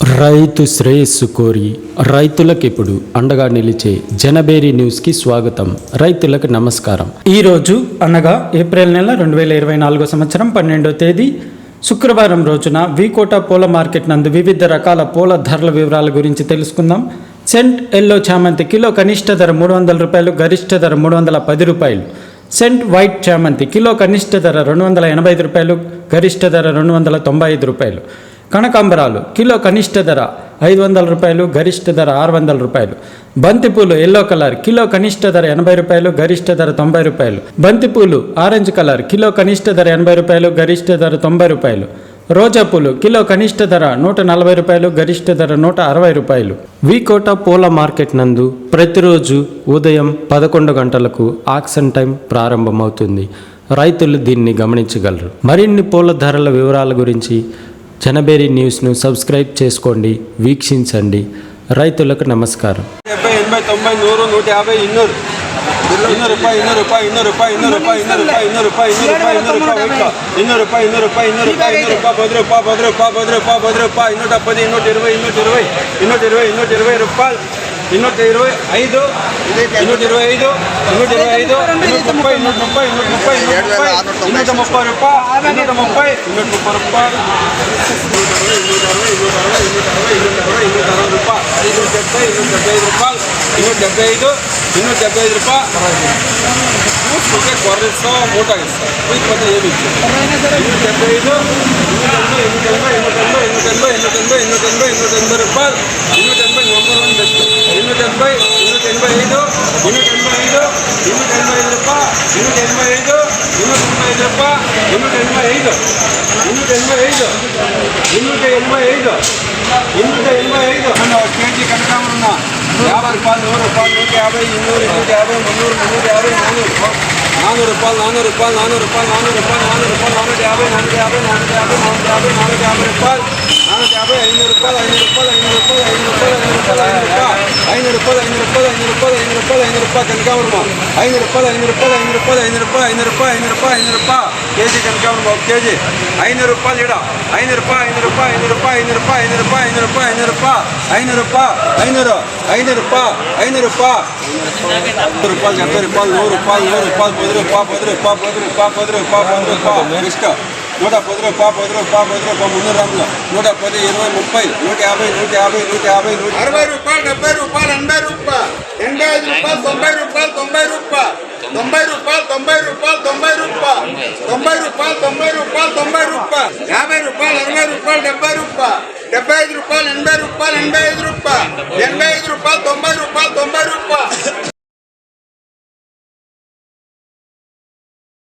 రైతు శ్రేయస్సు కోరి రైతులకు ఇప్పుడు అండగా నిలిచే జనబేరి న్యూస్కి స్వాగతం. రైతులకు నమస్కారం. ఈరోజు అనగా ఏప్రిల్ నెల రెండు వేల ఇరవై నాలుగో సంవత్సరం పన్నెండో తేదీ శుక్రవారం రోజున వికోట పూల మార్కెట్ నందు వివిధ రకాల పూల ధరల వివరాల గురించి తెలుసుకుందాం. సెంట్ ఎల్లో చామంతి కిలో కనిష్ట ధర మూడు వందల రూపాయలు గరిష్ట ధర మూడు వందల పది రూపాయలు. సెంట్ వైట్ చామంతి కిలో కనిష్ట ధర రెండు వందల ఎనభై ఐదు రూపాయలు గరిష్ట ధర రెండు వందల తొంభై ఐదు రూపాయలు. కనకాంబరాలు కిలో కనిష్ట ధర ఐదు వందల రూపాయలు గరిష్ట ధర ఆరు వందల రూపాయలు. బంతిపూలు ఎల్లో కలర్ కిలో కనిష్ట ధర ఎనభై రూపాయలు గరిష్ట ధర తొంభై రూపాయలు. బంతిపూలు ఆరెంజ్ కలర్ కిలో కనిష్ట ధర ఎనభై రూపాయలు గరిష్ట ధర తొంభై రూపాయలు. రోజా పూలు కిలో కనిష్ట ధర నూట నలభై రూపాయలు గరిష్ట ధర నూట అరవై రూపాయలు. వీకోట పూల మార్కెట్ నందు ప్రతిరోజు ఉదయం పదకొండు గంటలకు ఆక్షన్ టైం ప్రారంభమవుతుంది. రైతులు దీన్ని గమనించగలరు. మరిన్ని పూల ధరల వివరాల గురించి జనబేరి న్యూస్ను సబ్స్క్రైబ్ చేసుకోండి వీక్షించండి రైతులకు నమస్కారం డెబ్బై ఎనభై తొంభై నూరు నూట యాభై ఇన్నూరు ఇన్నూరు రూపాయి ఇన్నూరు రూపాయి ఇన్నూరు రూపాయి ఇన్నూరు రూపాయి ఇన్నూరు రూపాయి ఇన్నూరు రూపాయి ఇన్నూరు రూపాయి ఇన్నూరు రూపాయి ఇన్నూరు రూపాయి ఇన్నూరు రూపాయి ఇన్నూరు రూపాయి ఇన్నూరు రూపాయి పది రూపాయి పది రూపాయి పది రూపాయి పది రూపాయి ఇన్నూట పది ఇన్నూట ఇరవై ఇన్నూట ఇరవై ఇన్నూట ఇరవై ఇన్నూట ఇరవై రూపాయలు y no te lo ha ido, y no te lo ha ido, y no te lo ha no te no te lo ha ido, y no te lo ha ido, y no te lo ha ido, y no te lo ha no te no te no te ఎనభై ఐదు ఇన్నూట ఎనభై ఐదు ఇన్నూట ఎనభై ఐదు అన్న ఒక KG కనకామరున్నా యాభై రూపాయలు నూరు రూపాయలు నూట యాభై ఇన్నూరు ఇన్నూట యాభై మున్నూరు మున్నూట యాభై నానూరు నానూరు రూపాయలు నానూరు రూపాయలు నానూరు రూపాయలు నానూరు రూపాయలు నానూరు రూపాయలు నానూట యాభై నానూట యాభై నానూట యాభై నానూట యాభై నానూట యాభై రూపాయలు నానూట యాభై ఐనూరు రూపాయలు ఐనూరు రూపాయలు ఐనూరు రూపాయలు ఐనూరు రూపాయలు ఐనూరు రూపాయలు ఐనూరు రూపాయలు ఐనూరు రూపాయలు ఐనూరు రూపాయలు ఐనూరు రూపాయలు ரூபாய் கணக்காக வருமா ஐநூறு ரூபாய் ஐநூறு ரூபாய் ஐநூறு ரூபாய் ஐநூறு ரூபாய் ஐநூறு ரூபாய் ஐநூறு ரூபாய் ஐநூறு ரூபாய் கேஜி கணக்காக வருமா ஒரு கேஜி ஐநூறு ரூபாய் இடம் ஐநூறு ரூபாய் ஐநூறு ரூபாய் ஐநூறு ரூபாய் ஐநூறு ரூபாய் ஐநூறு ரூபாய் ஐநூறு ரூபாய் ஐநூறு ரூபாய் ஐநூறு ரூபாய் ஐநூறு ஐநூறு ரூபாய் ஐநூறு ரூபாய் பத்து ரூபாய் எண்பது ரூபாய் நூறு ரூபாய் நூறு ரூபாய் பத்து ரூபாய் பத்து ரூபாய் பத்து ரூபாய் பத்து ரூபாய் பத்து ரூபாய் నూట పది రూపాయ పది రూపాయ పది రూపాయ మున్నూరు రంగులు నూట పది ఇరవై ముప్పై నూట యాభై నూట యాభై నూట యాభై నూట అరవై రూపాయలు డెబ్బై రూపాయలు ఎనభై రూపాయలు ఎనభై ఐదు రూపాయలు తొంభై రూపాయలు తొంభై రూపాయలు తొంభై రూపాయలు తొంభై రూపాయలు తొంభై రూపాయలు తొంభై రూపాయలు తొంభై రూపాయలు తొంభై రూపాయలు యాభై రూపాయలు అరవై రూపాయలు డెబ్బై రూపాయలు డెబ్బై ఐదు రూపాయలు ఎనభై రూపాయలు ఎనభై ఐదు రూపాయలు ఎనభై ఐదు రూపాయలు తొంభై రూపాయలు